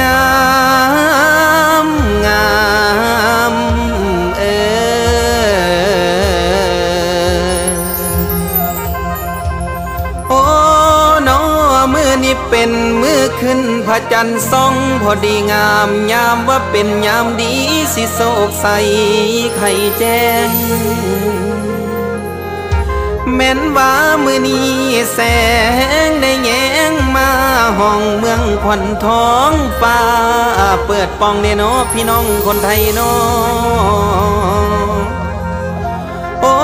งามงามเออโอ้นอมือนี้เป็นมือขึ้นพระจันทร์ส่องพอดีงามยามว่าเป็นยามดีสิโศกใสไข่แจ้งแม่นว่ามือนี้แสงได้แยงมา ห้องเมืองควันท้องฟ้า เปิดปองเนโนพี่น้องคนไทยเนอโอ้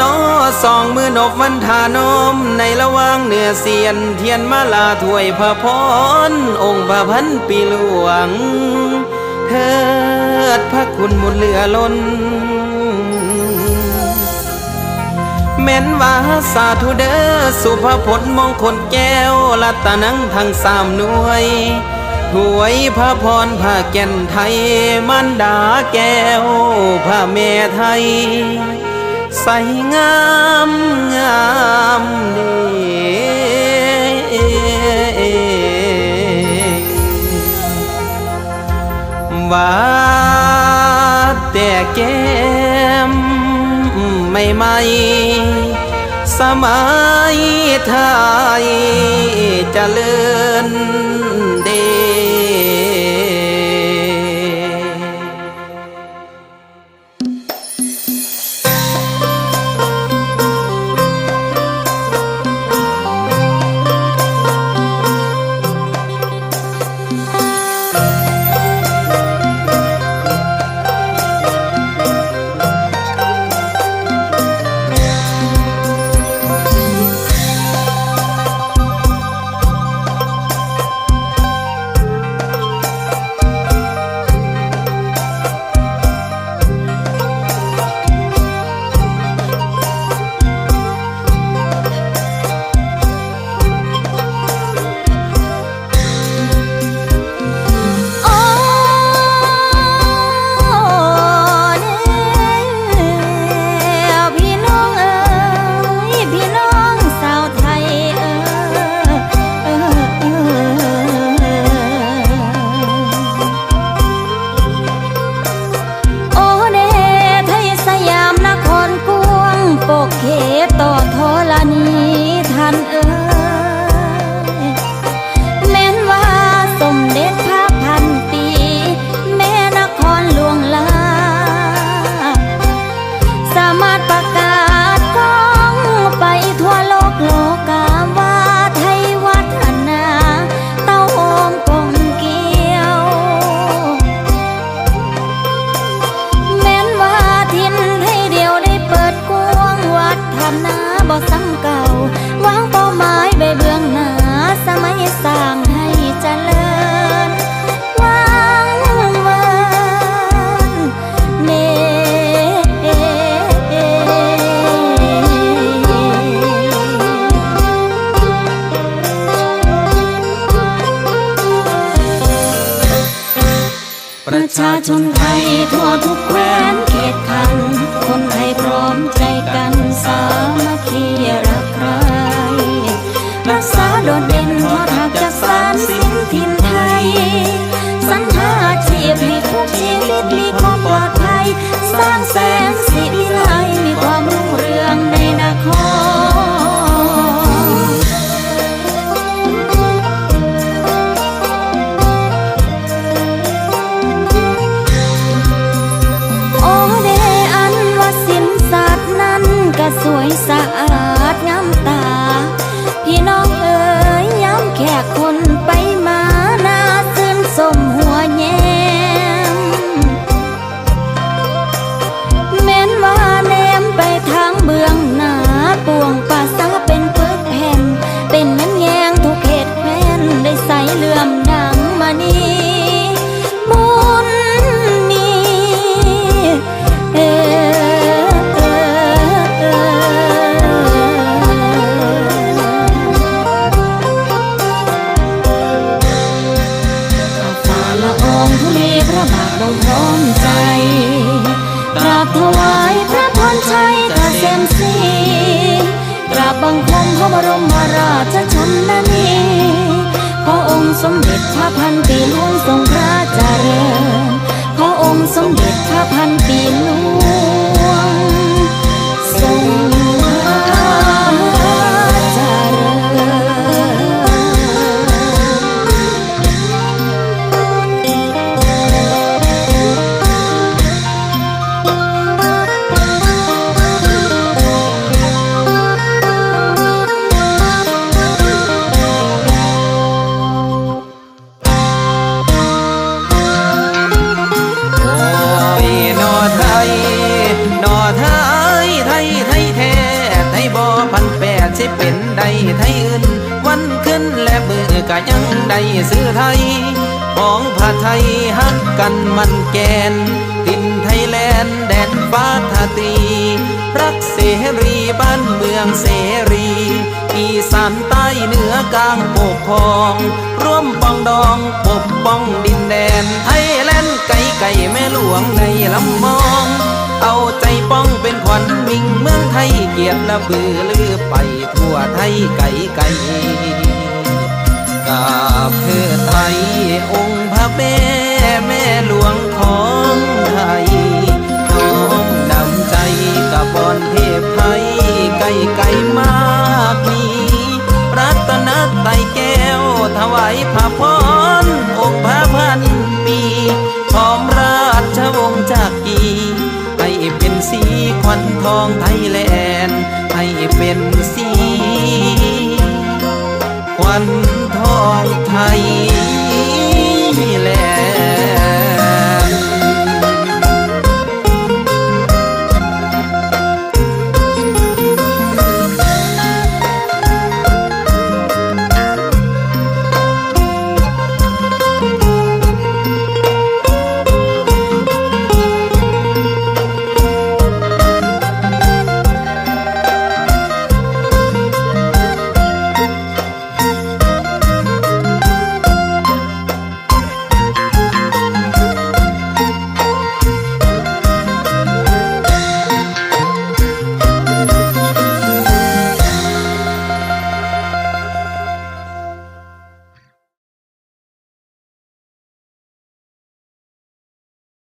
นอสองมือนบวันทานม ในระหว่างเหนือเสียนเทียนมาลาถวยพระพร องค์พระพันปีหลวง เทิดพระคุณหมุนเหลือล้น แม่นว่าสาธุเด้อสุภาพจน์มงคลแก้วลัตนังทั้งสามหน่วยถวยพระพรพระแก่นไทยมันดาแก้วพระแม่ไทย ใสงามงาม ไม่ไม่สมัยไทยจเจริญ ตต่อทรณีท่านเอ๋ย ชนไทยทั่วทุกแคว้นเขตคัน คนไทยพร้อมใจกันสามัคคีรักใครรักษาโดดเด่นทอดหักจากสารสินถิ่นไทยสัญหาอาชีพให้ทุกชีวิตมีความปลอดภัย สร้างแสง ระบรมราชชนนีขอองค์สมเด็จพระพันปีหลวงทรงพระเจริญขอองค์สมเด็จพระพันปีหลวง สิเป็นใดไทยอื่น วันขึ้นและมือกะยังได้ซื้อไทยของผ้าไทยฮักกันมันแกน ตินไทยแลนด์แดนฟ้าทาตรีรักเสรีบ้านเมืองเสรี อีสานใต้เหนือกลางปกครอง ร่วมปองดองปกป้องดินแดน ไทยแลนด์ไก่ไก่แม่หลวงในลำียรติและบือลือไปทั่วไทยไก่ไก่กาบเพื่อไทยองค์พระเม วันทองไทยแลนด์ให้เป็นสีควันทองไทยแลนด์